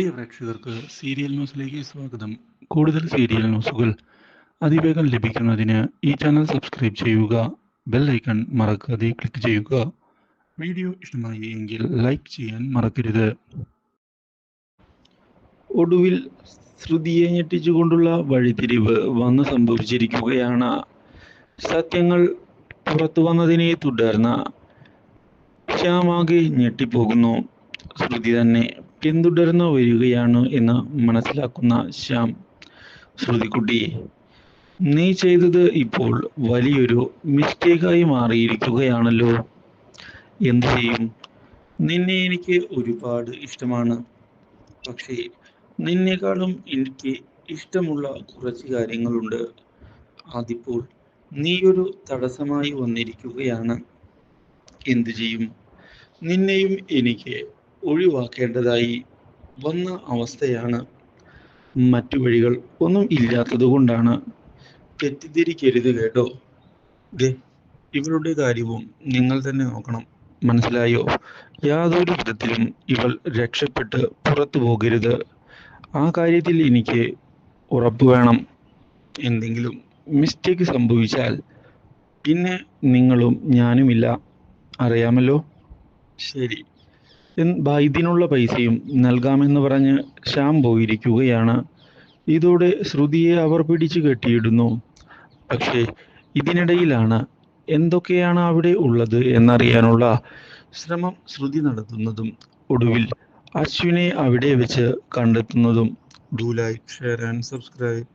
പ്രിയ പ്രേക്ഷകർക്ക് സീരിയൽ ന്യൂസിലേക്ക് സ്വാഗതം. കൂടുതൽ സീരിയൽ ന്യൂസുകൾ അതിവേഗം ലഭിക്കുന്നതിന് ഈ ചാനൽ സബ്സ്ക്രൈബ് ചെയ്യുക ബെൽ ഐക്കൺ മറക്കാതെ ക്ലിക്ക് ചെയ്യുക. വീഡിയോ ഇഷ്ടമായി എങ്കിൽ ലൈക്ക് ചെയ്യാൻ മറക്കരുത്. ഒടുവിൽ ശ്രുതിയെ ഞെട്ടിച്ചുകൊണ്ടുള്ള വഴിതിരിവ് വന്നു സംഭവിച്ചിരിക്കുകയാണ്. സത്യങ്ങൾ പുറത്തു വന്നതിനെ തുടർന്ന് ശ്യാമാകെ ഞെട്ടിപ്പോകുന്നു. ശ്രുതി തന്നെ പിന്തുടർന്നു വരികയാണ് എന്ന് മനസ്സിലാക്കുന്ന ശ്യാം. ശ്രുതിക്കുട്ടി നീ ചെയ്തത് ഇപ്പോൾ വലിയൊരു മിസ്റ്റേക്കായി മാറിയിരിക്കുകയാണല്ലോ. എന്തു ചെയ്യും? നിന്നെ എനിക്ക് ഒരുപാട് ഇഷ്ടമാണ്. പക്ഷേ നിന്നെക്കാളും എനിക്ക് ഇഷ്ടമുള്ള കുറച്ച് കാര്യങ്ങളുണ്ട്. അതിപ്പോൾ നീയൊരു തടസ്സമായി വന്നിരിക്കുകയാണ്. എന്തു ചെയ്യും? നിന്നെയും എനിക്ക് ഒഴിവാക്കേണ്ടതായി വന്ന അവസ്ഥയാണ് മറ്റു വഴികൾ ഒന്നും ഇല്ലാത്തത് കൊണ്ടാണ്. തെറ്റിദ്ധരിക്കരുത് കേട്ടോ. ഇവളുടെ കാര്യവും നിങ്ങൾ തന്നെ നോക്കണം. മനസ്സിലായോ? യാതൊരു വിധത്തിലും ഇവൾ രക്ഷപ്പെട്ട് പുറത്തു പോകരുത്. ആ കാര്യത്തിൽ എനിക്ക് ഉറപ്പ് വേണം. എന്തെങ്കിലും മിസ്റ്റേക്ക് സംഭവിച്ചാൽ പിന്നെ നിങ്ങളും ഞാനുമില്ല. അറിയാമല്ലോ? ശരി. ഇതിനുള്ള പൈസയും നൽകാമെന്ന് പറഞ്ഞ് ശ്യാം പോയിരിക്കുകയാണ്. ഇതോടെ ശ്രുതിയെ അവർ പിടിച്ചു കെട്ടിയിടുന്നു. പക്ഷേ ഇതിനിടയിലാണ് എന്തൊക്കെയാണ് അവിടെ ഉള്ളത് എന്നറിയാനുള്ള ശ്രമം ശ്രുതി നടത്തുന്നതും ഒടുവിൽ അശ്വിനെ അവിടെ വെച്ച് കണ്ടെത്തുന്നതും. Do like share and subscribe